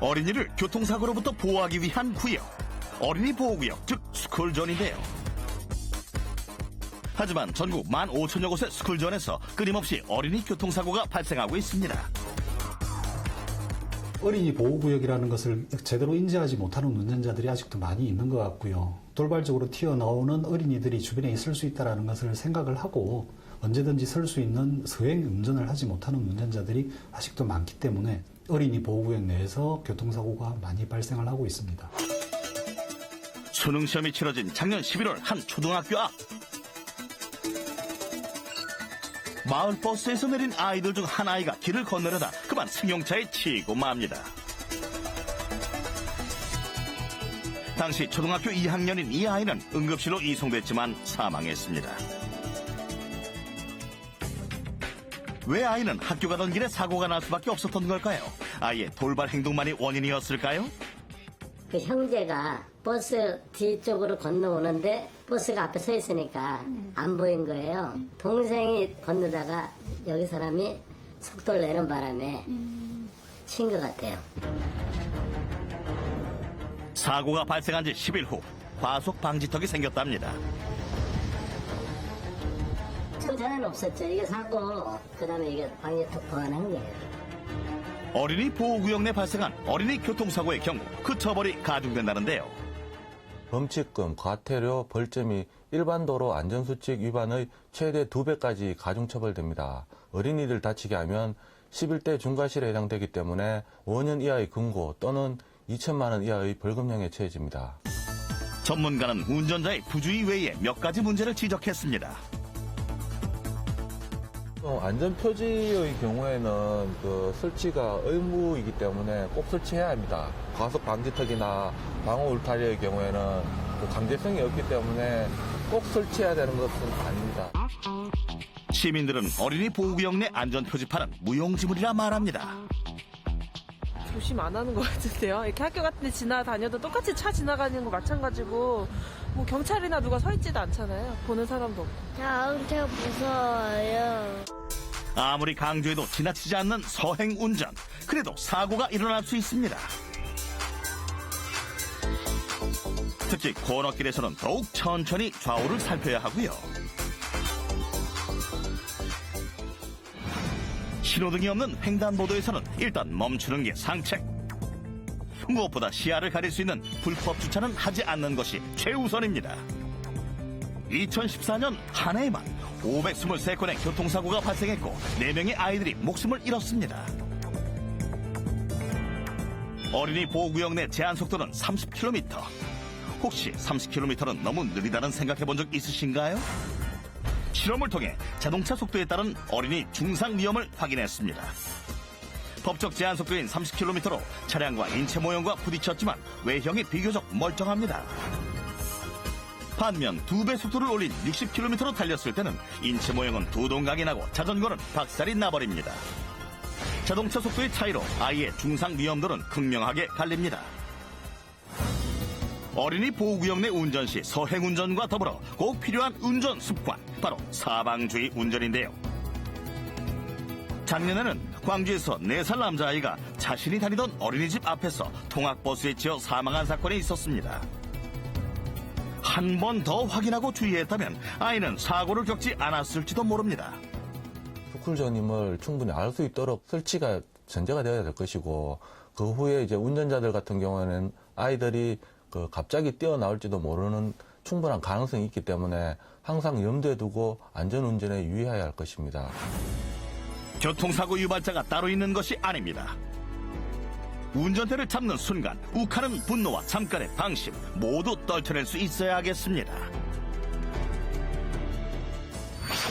어린이를 교통사고로부터 보호하기 위한 구역. 어린이 보호구역, 즉 스쿨존인데요. 하지만 전국 1만 5천여 곳의 스쿨존에서 끊임없이 어린이 교통사고가 발생하고 있습니다. 어린이 보호구역이라는 것을 제대로 인지하지 못하는 운전자들이 아직도 많이 있는 것 같고요. 돌발적으로 튀어나오는 어린이들이 주변에 있을 수 있다는 것을 생각을 하고 언제든지 설 수 있는 서행 운전을 하지 못하는 운전자들이 아직도 많기 때문에 어린이 보호구역 내에서 교통사고가 많이 발생을 하고 있습니다. 수능 시험이 치러진 작년 11월 한 초등학교 앞. 마을 버스에서 내린 아이들 중 한 아이가 길을 건너려다 그만 승용차에 치고 맙니다. 당시 초등학교 2학년인 이 아이는 응급실로 이송됐지만 사망했습니다. 왜 아이는 학교 가던 길에 사고가 날 수밖에 없었던 걸까요? 아이의 돌발 행동만이 원인이었을까요? 그 형제가 버스 뒤쪽으로 건너오는데 버스가 앞에 서 있으니까 안 보인 거예요. 동생이 건너다가 여기 사람이 속도를 내는 바람에 친 것 같아요. 사고가 발생한 지 10일 후 과속 방지턱이 생겼답니다. 그 전에는 없었죠. 이게 사고 그 다음에 이게 방지턱 보완한 거예요. 어린이 보호구역 내 발생한 어린이 교통사고의 경우 그 처벌이 가중된다는데요. 범칙금, 과태료, 벌점이 일반 도로 안전수칙 위반의 최대 2배까지 가중처벌됩니다. 어린이들 다치게 하면 11대 중과실에 해당되기 때문에 5년 이하의 금고 또는 2천만 원 이하의 벌금형에 처해집니다. 전문가는 운전자의 부주의 외에 몇 가지 문제를 지적했습니다. 어, 안전표지의 경우에는 그 설치가 의무이기 때문에 꼭 설치해야 합니다. 과속 방지턱이나 방어 울타리의 경우에는 그 강제성이 없기 때문에 꼭 설치해야 되는 것은 아닙니다. 시민들은 어린이 보호구역 내 안전표지판은 무용지물이라 말합니다. 조심 안 하는 것 같은데요. 이렇게 학교 같은 데 지나다녀도 똑같이 차 지나가는 거 마찬가지고 뭐 경찰이나 누가 서 있지도 않잖아요. 보는 사람도 없고. 저 엄청 무서워요. 아무리 강조해도 지나치지 않는 서행 운전. 그래도 사고가 일어날 수 있습니다. 특히 코너길에서는 더욱 천천히 좌우를 살펴야 하고요. 신호등이 없는 횡단보도에서는 일단 멈추는 게 상책. 무엇보다 시야를 가릴 수 있는 불법 주차는 하지 않는 것이 최우선입니다. 2014년 한 해에만 523건의 교통사고가 발생했고 4명의 아이들이 목숨을 잃었습니다. 어린이 보호구역 내 제한 속도는 30km. 혹시 30km는 너무 느리다는 생각해 본 적 있으신가요? 실험을 통해 자동차 속도에 따른 어린이 중상 위험을 확인했습니다. 법적 제한 속도인 30km로 차량과 인체 모형과 부딪혔지만 외형이 비교적 멀쩡합니다. 반면 두 배 속도를 올린 60km로 달렸을 때는 인체 모형은 두 동강이 나고 자전거는 박살이 나버립니다. 자동차 속도의 차이로 아이의 중상 위험도는 극명하게 갈립니다. 어린이 보호구역 내 운전 시 서행 운전과 더불어 꼭 필요한 운전 습관, 바로 사방주의 운전인데요. 작년에는 광주에서 4살 남자아이가 자신이 다니던 어린이집 앞에서 통학버스에 치여 사망한 사건이 있었습니다. 한 번 더 확인하고 주의했다면 아이는 사고를 겪지 않았을지도 모릅니다. 스쿨존임을 충분히 알 수 있도록 설치가 전제가 되어야 될 것이고 그 후에 이제 운전자들 같은 경우에는 아이들이 그 갑자기 뛰어나올지도 모르는 충분한 가능성이 있기 때문에 항상 염두에 두고 안전운전에 유의해야 할 것입니다. 교통사고 유발자가 따로 있는 것이 아닙니다. 운전대를 잡는 순간 욱하는 분노와 잠깐의 방심 모두 떨쳐낼 수 있어야 하겠습니다.